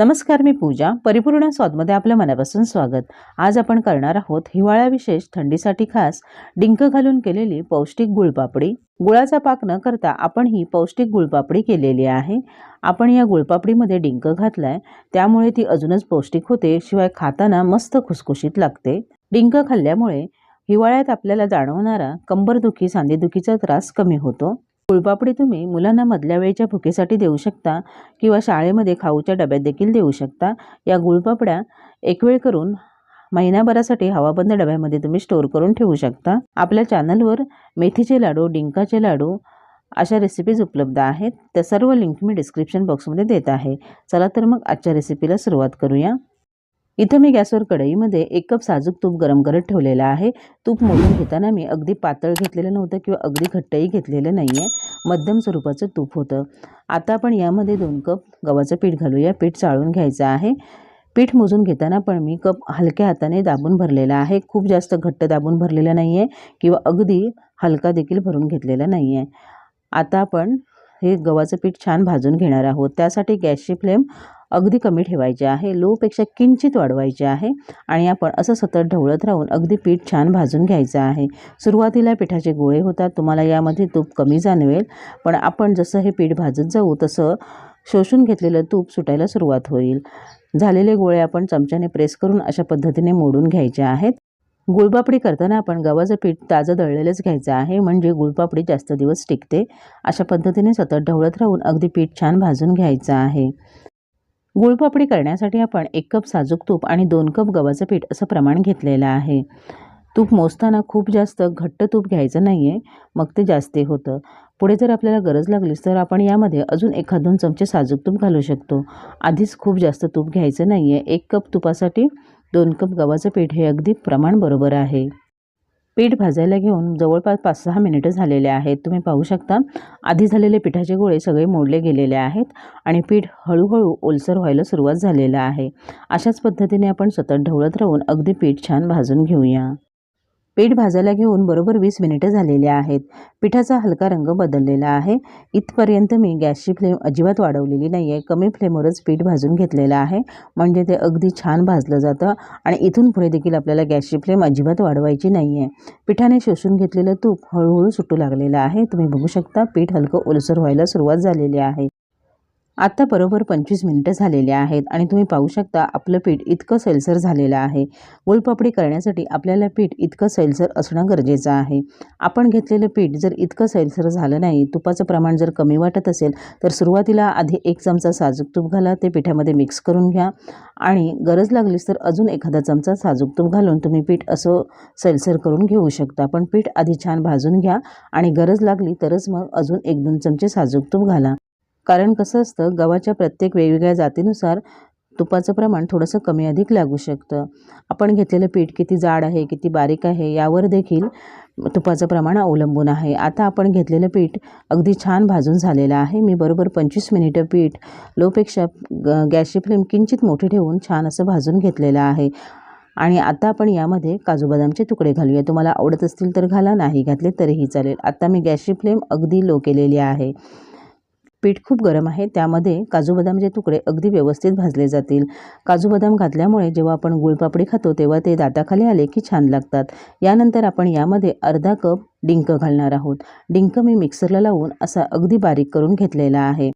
नमस्कार मी पूजा. परिपूर्ण स्वादमध्ये आपल्या मनापासून स्वागत. आज आपण करणार आहोत हिवाळ्याविशेष थंडीसाठी खास डिंक घालून केलेली पौष्टिक गुळपापडी. गुळाचा पाक न करता आपण ही पौष्टिक गुळपापडी केलेली आहे. आपण या गुळपापडीमध्ये डिंक घातलाय. त्यामुळे ती अजूनच पौष्टिक होते. शिवाय खाताना मस्त खुसखुशीत लागते. डिंक खाल्ल्यामुळे हिवाळ्यात आपल्याला जाणवणारा कंबरदुखी सांधेदुखीचा त्रास कमी होतो. गुळपापडी तुम्ही मुलांना मधल्या वेळेच्या भुकेसाठी देऊ शकता किंवा शाळेमध्ये खाऊच्या डब्यात देखील देऊ शकता. या गुळपापड्या एक वेळ करून महिनाभरासाठी हवाबंद डब्यामध्ये तुम्ही स्टोअर करून ठेवू शकता. आपल्या चॅनलवर मेथीचे लाडू डिंकाचे लाडू अशा रेसिपीज उपलब्ध आहेत. त्या सर्व लिंक मी डिस्क्रिप्शन बॉक्समध्ये देत आहे. चला तर मग आजच्या रेसिपीला सुरुवात करूया. इथं मी गॅसवर कढईमध्ये एक कप साजूक तूप गरम करत ठेवलेलं आहे. तूप मोडून घेताना मी अगदी पातळ घेतलेलं नव्हतं किंवा अगदी घट्टही घेतलेलं नाही आहे मध्यम स्वरूपाचं तूप होतं. आता आपण यामध्ये दोन कप गव्हाचं पीठ घालूया. पीठ चाळून घ्यायचं आहे. पीठ मोजून घेताना पण मी कप हलक्या हाताने दाबून भरलेला आहे. खूप जास्त घट्ट दाबून भरलेला नाही आहे किंवा अगदी हलका देखील भरून घेतलेला नाही आहे आता आपण हे गव्हाचं पीठ छान भाजून घेणार आहोत. त्यासाठी गॅसची फ्लेम अगदी कमी ठेवायचे आहे. लोपेक्षा किंचित वाढवायचे आहे. आणि आपण असं सतत ढवळत राहून अगदी पीठ छान भाजून घ्यायचं आहे. सुरुवातीला पिठाचे गोळे होतात. तुम्हाला यामध्ये तूप कमी जाणवेल. पण आपण जसं हे पीठ भाजत जाऊ तसं शोषून घेतलेलं तूप सुटायला सुरुवात होईल. झालेले गोळे आपण चमच्याने प्रेस करून अशा पद्धतीने मोडून घ्यायचे आहेत. गुळपापडी करताना आपण गव्हाचं पीठ ताजं दळलेलंच घ्यायचं आहे. म्हणजे गुळपापडी जास्त दिवस टिकते. अशा पद्धतीने सतत ढवळत राहून अगदी पीठ छान भाजून घ्यायचं आहे. गुळपापडी करण्यासाठी आपण एक कप साजूक तूप आणि दोन कप गव्हाचं पीठ असं प्रमाण घेतलेलं आहे. तूप मोजताना खूप जास्त घट्ट तूप घ्यायचं नाही आहे मग ते जास्ती होतं. पुढे जर आपल्याला गरज लागलीच तर आपण यामध्ये अजून एखाद दोन चमचे साजूक तूप घालू शकतो. आधीच खूप जास्त तूप घ्यायचं नाही आहे एक कप तुपासाठी दोन कप गव्हाचं पीठ हे अगदी प्रमाण बरोबर आहे. पीठ भाजायला घेऊन जवळपास पाच सहा मिनिटं झालेले आहेत. तुम्ही पाहू शकता आधी झालेले पिठाचे गोळे सगळे मोडले गेलेले आहेत आणि पीठ हळूहळू ओलसर व्हायला सुरुवात झालेलं आहे. अशाच पद्धतीने आपण सतत ढवळत राहून अगदी पीठ छान भाजून घेऊया. पीठ भाजायला घेऊन बरोबर वीस मिनिटं झालेली आहेत. पिठाचा हलका रंग बदललेला आहे. इथपर्यंत मी गॅसची फ्लेम अजिबात वाढवलेली नाही आहे कमी फ्लेमवरच पीठ भाजून घेतलेलं आहे. म्हणजे ते अगदी छान भाजलं जातं आणि इथून पुढे देखील आपल्याला गॅसची फ्लेम अजिबात वाढवायची नाही आहे पिठाने शोषून घेतलेलं तूप हळूहळू सुटू लागलेलं आहे. तुम्ही बघू शकता पीठ हलकं ओलसर व्हायला सुरुवात झालेली आहे. आता बरोबर पंचवीस मिनिटं झालेले आहेत आणि तुम्ही पाहू शकता आपलं पीठ इतकं सैलसर झालेलं आहे. गुळपापडी करण्यासाठी आपल्याला पीठ इतकं सैलसर असणं गरजेचं आहे. आपण घेतलेलं पीठ जर इतकं सैलसर झालं नाही तुपाचं प्रमाण जर कमी वाटत असेल तर सुरुवातीला आधी एक चमचा साजूक तूप घाला ते पिठामध्ये मिक्स करून घ्या. आणि गरज लागलीच तर अजून एखादा चमचा साजूक तूप घालून तुम्ही पीठ असं सैलसर करून घेऊ शकता. पण पीठ आधी छान भाजून घ्या आणि गरज लागली तरच मग अजून एक दोन चमचे साजूक तूप घाला. कारण कसं असतं गव्हाच्या प्रत्येक वेगवेगळ्या जातीनुसार तुपाचं प्रमाण थोडंसं कमी अधिक लागू शकतं. आपण घेतलेलं पीठ किती जाड आहे किती बारीक आहे यावर देखील तुपाचं प्रमाण अवलंबून आहे. आता आपण घेतलेलं पीठ अगदी छान भाजून झालेलं आहे. मी बरोबर पंचवीस मिनिटं पीठ लोपेक्षा ग गॅसची फ्लेम किंचित मोठी ठेवून छान असं भाजून घेतलेलं आहे. आणि आता आपण यामध्ये काजू बदामचे तुकडे घालूया. तुम्हाला आवडत असतील तर घाला नाही घातले तरीही चालेल. आता मी गॅसची फ्लेम अगदी लो केलेली आहे. पीठ खूप गरम आहे त्यामध्ये काजू बदामचे तुकडे अगदी व्यवस्थित भाजले जातील. काजू बदाम घातल्यामुळे जेव्हा आपण गुळपापडी खातो तेव्हा ते दाताखाली आले की छान लागतात. यानंतर आपण यामध्ये अर्धा कप डिंक घालणार आहोत. डिंक मी मिक्सरला लावून असा अगदी बारीक करून घेतलेला आहे.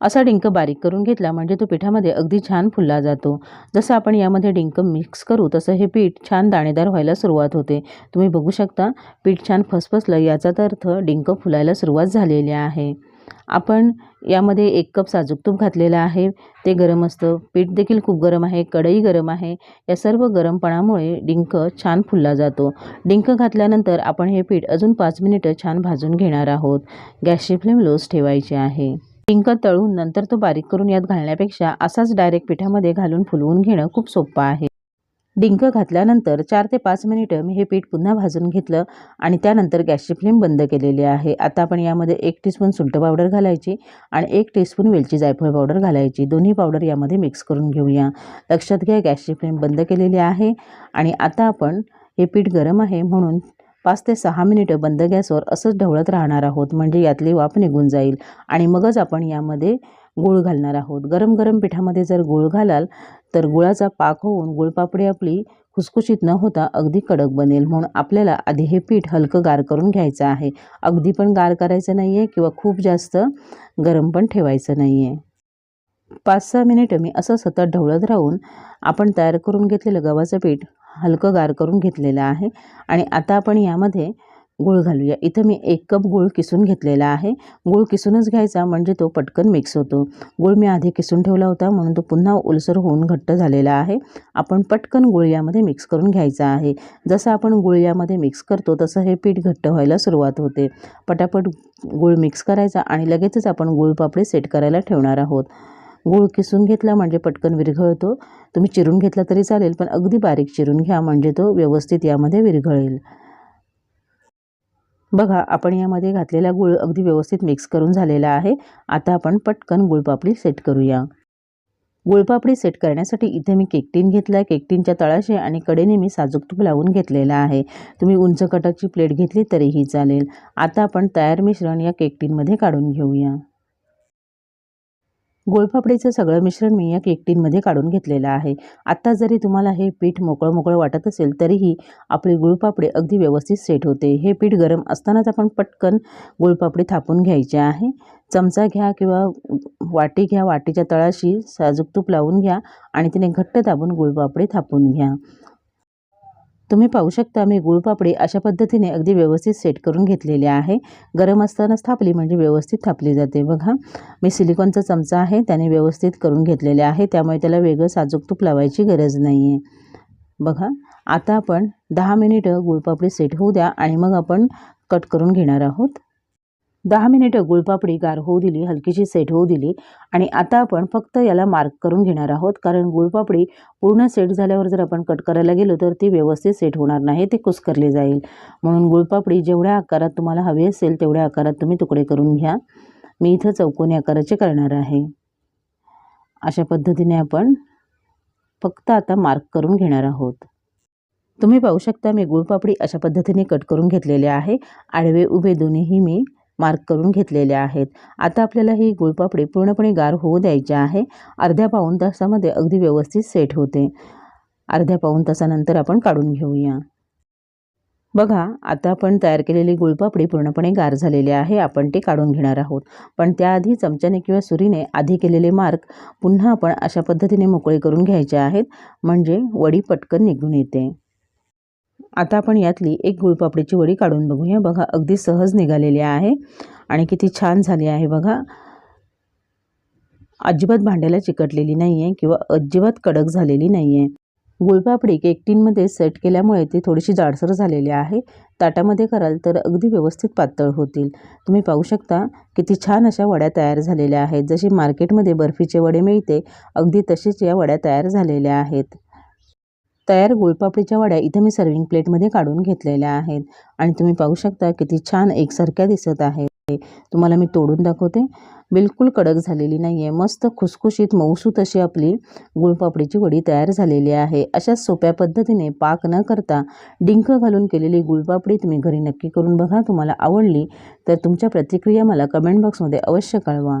असा डिंक बारीक करून घेतला म्हणजे तो पिठामध्ये अगदी छान फुलला जातो. जसं आपण यामध्ये डिंक मिक्स करू तसं हे पीठ छान दाणेदार व्हायला सुरुवात होते. तुम्ही बघू शकता पीठ छान फसफसलं याचाच अर्थ डिंक फुलायला सुरुवात झालेली आहे. आपण यामध्ये एक कप साजूक तूप घातलेलं आहे. ते गरम असतं. पीठ देखील खूप गरम आहे. कढई गरम आहे. या सर्व गरमपणामुळे डिंक छान फुलला जातो. डिंक घातल्यानंतर आपण हे पीठ अजून पाच मिनिटं छान भाजून घेणार आहोत. गॅसची फ्लेम लोस ठेवायची आहे. डिंक तळून नंतर तो बारीक करून यात घालण्यापेक्षा असाच डायरेक्ट पिठामध्ये घालून फुलवून घेणं खूप सोपं आहे. डिंक घातल्यानंतर चार ते पाच मिनिटं मी हे पीठ पुन्हा भाजून घेतलं आणि त्यानंतर गॅसची फ्लेम बंद केलेली आहे. आता आपण यामध्ये एक टीस्पून सुलट पावडर घालायची आणि एक टीस्पून वेलची जायफळ पावडर घालायची. दोन्ही पावडर यामध्ये मिक्स करून घेऊया. लक्षात घ्या गॅसची फ्लेम बंद केलेली आहे आणि आता आपण हे पीठ गरम आहे म्हणून पाच ते सहा मिनिटं बंद गॅसवर असंच ढवळत राहणार आहोत. म्हणजे यातली वाफ निघून जाईल आणि मगच आपण यामध्ये गूळ घालणार आहोत. गरम गरम पिठामध्ये जर गूळ घालाल तर गुळाचा पाक होऊन गुळपापडी आपली खुसखुशीत न होता अगदी कडक बनेल. म्हणून आपल्याला आधी हे पीठ हलकं गार करून घ्यायचं आहे. अगदी पण गार करायचं नाही आहे किंवा खूप जास्त गरम पण ठेवायचं नाही आहे पाच सहा मिनिटं मी असं सतत ढवळत राहून आपण तयार करून घेतलेलं गव्हाचं पीठ हलकं गार करून घेतलेलं आहे. आणि आता आपण यामध्ये गूळ घालूया. इथं मी एक कप गूळ किसून घेतलेला आहे. गूळ किसूनच घ्यायचा म्हणजे तो पटकन मिक्स होतो. गूळ मी आधी किसून ठेवला होता म्हणून तो पुन्हा ओलसर होऊन घट्ट झालेला आहे. आपण पटकन गूळ यामध्ये मिक्स करून घ्यायचा आहे. जसं आपण गूळ यामध्ये मिक्स करतो तसं हे पीठ घट्ट व्हायला सुरुवात होते. पटापट गूळ मिक्स करायचा आणि लगेचच आपण गूळ पापडी सेट करायला ठेवणार आहोत. गूळ किसून घेतला म्हणजे पटकन विरघळतो. तुम्ही चिरून घेतला तरी चालेल पण अगदी बारीक चिरून घ्या म्हणजे तो व्यवस्थित यामध्ये विरघळेल. बघा आपण यामध्ये घातलेला गूळ अगदी व्यवस्थित मिक्स करून झालेला आहे. आता आपण पटकन गुळपापडी सेट करूया. गुळपापडी सेट करण्यासाठी इथे मी केकटीन घेतला आहे केकटीनच्या तळाशी आणि कडेने मी साजूक तूप लावून घेतलेला आहे. तुम्ही उंच कटाची प्लेट घेतली तरीही चालेल. आता आपण तयार मिश्रण या केकटीनमध्ये काढून घेऊया. गोळफापडीचं सगळं मिश्रण मी या केक टीनमध्ये काढून घेतलेलं आहे. आत्ता जरी तुम्हाला हे पीठ मोकळं मोकळं वाटत असेल तरीही आपली गुळपापडे अगदी व्यवस्थित सेट होते. हे पीठ गरम असतानाच आपण पटकन गुळपापडी थापून घ्यायचे आहे. चमचा घ्या किंवा वाटी घ्या वाटीच्या तळाशी साजूक तूप लावून घ्या आणि तिने घट्ट दाबून गुळपापडी थापून घ्या. तुम्ही पाहू शकता मी गुळपापडी अशा पद्धतीने अगदी व्यवस्थित सेट करून घेतलेली आहे. गरम असतानाच थापली म्हणजे व्यवस्थित थापली जाते. बघा मी सिलिकॉनचा चमचा आहे त्याने व्यवस्थित करून घेतलेले आहे त्यामुळे त्याला वेगळं साजूक तूप लावायची गरज नाही आहे बघा आता आपण दहा मिनिटं गुळपापडी सेट होऊ द्या आणि मग आपण कट करून घेणार आहोत. दहा मिनिटं गुळपापडी गार होऊ दिली हलकीशी सेट होऊ दिली आणि आता आपण फक्त याला मार्क करून घेणार आहोत. कारण गुळपापडी पूर्ण सेट झाल्यावर जर आपण कट करायला गेलो तर ती व्यवस्थित सेट होणार नाही ते कुस्करले जाईल. म्हणून गुळपापडी जेवढ्या आकारात तुम्हाला हवी असेल तेवढ्या आकारात तुम्ही तुकडे करून घ्या. मी इथं चौकोनी आकाराचे करणार आहे. अशा पद्धतीने आपण फक्त आता मार्क करून घेणार आहोत. तुम्ही पाहू शकता मी गुळपापडी अशा पद्धतीने कट करून घेतलेले आहे. आडवे उभे दोन्हीही मी मार्क करून घेतलेले आहेत. आता आपल्याला ही गुळपापडी पूर्णपणे गार होऊ द्यायची आहे. अर्ध्या पाऊन तासामध्ये अगदी व्यवस्थित सेट होते. अर्ध्या पाऊन तासानंतर आपण काढून घेऊया. बघा आता आपण तयार केलेली गुळपापडी पूर्णपणे गार झालेली आहे. आपण ते काढून घेणार आहोत. पण त्याआधी चमच्याने किंवा सुरीने आधी केलेले मार्क पुन्हा आपण अशा पद्धतीने मोकळे करून घ्यायचे आहेत. म्हणजे वडी पटकन निघून येते. आता आपण यातली एक गुळपापडीची वडी काढून बघूया. बघा अगदी सहज निघालेली आहे आणि किती छान झाली आहे बघा. अजिबात भांड्याला चिकटलेली नाही आहे किंवा अजिबात कडक झालेली नाही आहे गुळपापडी केक टीनमध्ये सेट केल्यामुळे ती थोडीशी जाडसर झालेली आहे. ताटामध्ये कराल तर अगदी व्यवस्थित पातळ होतील. तुम्ही पाहू शकता किती छान अशा वड्या तयार झालेल्या आहेत. जशी मार्केटमध्ये बर्फीचे वडे मिळते अगदी तशीच या वड्या तयार झालेल्या आहेत. तयार गुळपापडीच्या वड्या इथे मी सर्विंग प्लेटमध्ये काढून घेतलेल्या आहेत. आणि तुम्ही पाहू शकता किती छान एकसारख्या दिसत आहेत तुम्हाला मी तोडून दाखवते. बिलकुल कडक झालेली नाही आहे मस्त खुसखुशीत मऊसूत अशी आपली गुळपापडीची वडी तयार झालेली आहे. अशा सोप्या पद्धतीने पाक न करता डिंक घालून केलेली गुळपापडी तुम्ही घरी नक्की करून बघा. तुम्हाला आवडली तर तुमच्या प्रतिक्रिया मला कमेंट बॉक्समध्ये अवश्य कळवा.